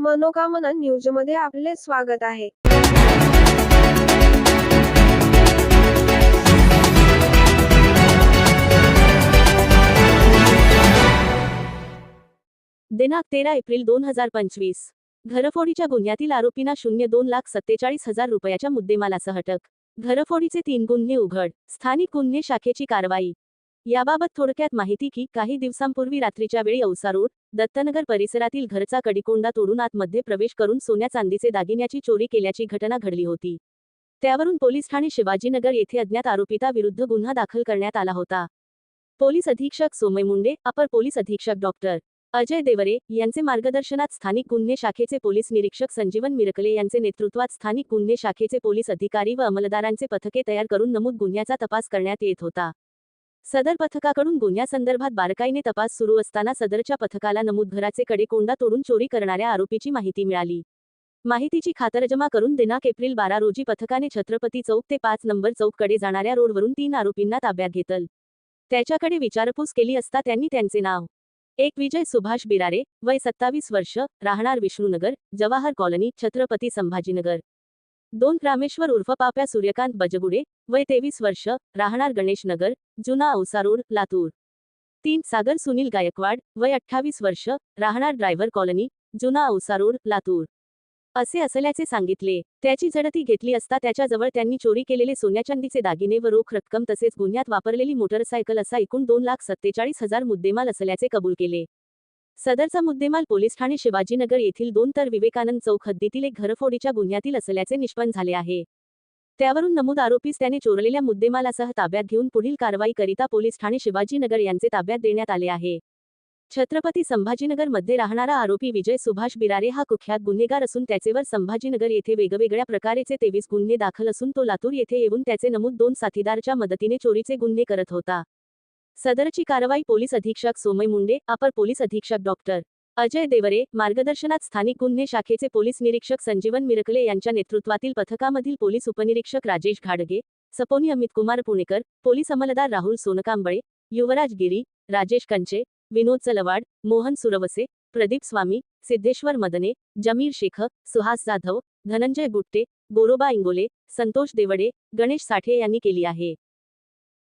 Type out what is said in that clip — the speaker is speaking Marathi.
मनोकामना न्यूजमध्ये आपले स्वागत आहे. दिनांक तेरा एप्रिल दोन हजार पंचवीस. घरफोडीच्या गुन्ह्यातील आरोपींना शून्य दोन लाख सत्तेचाळीस हजार रुपयाच्या मुद्देमालासह अटक. घरफोडीचे तीन गुन्हे उघड. स्थानिक गुन्हे शाखेची कारवाई. याबाबत थोडक्यात माहिती की काही दिवसांपूर्वी रात्रीच्या वेळी औसा रोड दत्तनगर परिसरातील घरचा कडिकोंडा तोडून आतमध्ये प्रवेश करून सोन्या चांदीचे दागिन्याची चोरी केल्याची घटना घडली होती. त्यावरून पोलीस ठाणे शिवाजीनगर येथे अज्ञात आरोपिता विरुद्ध गुन्हा दाखल करण्यात आला होता. पोलीस अधीक्षक सोमय मुंडे अपर पोलीस अधीक्षक डॉक्टर अजय देवरे यांचे मार्गदर्शनात स्थानिक गुन्हे शाखेचे पोलीस निरीक्षक संजीवन मिरकले यांचे नेतृत्वात स्थानिक गुन्हे शाखेचे पोलीस अधिकारी व अंमलदारांचे पथके तयार करून नमूद गुन्ह्याचा तपास करण्यात येत होता. सदर पथकाकडून गुन्ह्यासंदर्भात बारकाईने तपास सुरू असताना सदरच्या पथकाला नमूद घराचे कडेकोंडा तोडून चोरी करणाऱ्या आरोपीची माहिती मिळाली. माहितीची खातरजमा करून दिनांक एप्रिल बारा रोजी पथकाने छत्रपती चौक ते पाच नंबर चौककडे जाणाऱ्या रोडवरून तीन आरोपींना ताब्यात घेतल. त्याच्याकडे विचारपूस केली असता त्यांनी त्यांचे नाव. एक विजय सुभाष बिरारे वय सत्तावीस वर्ष राहणार विष्णुनगर जवाहर कॉलनी छत्रपती संभाजीनगर. दोन रामेश्वर उर्फ पाप्या सूर्यकांत बजगुडे वय तेवीस वर्ष राहणार गणेशनगर जुना औसा रोड लातूर. तीन सागर सुनील गायकवाड वय अठ्ठावीस वर्ष राहणार ड्रायव्हर कॉलनी जुना औसा रोड लातूर. असे असल्याचे सांगितले. त्याची झडती घेतली असता त्याच्याजवळ त्यांनी चोरी केलेले सोन्याचांदीचे दागिने व रोख रक्कम तसेच गुन्ह्यात वापरलेली मोटरसायकल असा एकूण दोन लाख सत्तेचाळीस हजार मुद्देमाल असल्याचे कबूल केले. सदरचा मुद्देमाल पोलीस ठाणे शिवाजीनगर येथील दोन तर विवेकानंद चौक हद्दीतील एक घरफोडीच्या गुन्ह्यातील असल्याचे निष्पन्न झाले आहे. त्यावरून नमूद आरोपीस त्याने चोरलेल्या मुद्देमालासह ताब्यात घेऊन पुढील कारवाई करिता पोलीस ठाणे शिवाजीनगर यांचे ताब्यात देण्यात आले आहे. छत्रपती संभाजीनगरमध्ये राहणारा आरोपी विजय सुभाष बिरारे हा कुख्यात गुन्हेगार असून त्याचेवर संभाजीनगर येथे वेगवेगळ्या प्रकारेचे तेवीस गुन्हे दाखल असून तो लातूर येथे येऊन त्याचे नमूद दोन साथीदारच्या मदतीने चोरीचे गुन्हे करत होता. सदरची कारवाई पोलीस अधीक्षक सोमय मुंडे अपर पोलीस अधीक्षक डॉक्टर अजय देवरे मार्गदर्शनात स्थानिक गुन्हे शाखेचे पोलीस निरीक्षक संजीवन मिरकले यांच्या नेतृत्वातील पथकामधील पोलीस उपनिरीक्षक राजेश घाडगे सपोनी अमित कुमार पुणेकर पोलीस अंमलदार राहुल सोनकांबळे युवराज गिरी राजेश कंचे विनोद चलवाड मोहन सुरवसे प्रदीप स्वामी सिद्धेश्वर मदने जमीर शेख सुहास जाधव धनंजय गुट्टे गोरोबा इंगोले संतोष देवडे गणेश साठे यांनी केली आहे.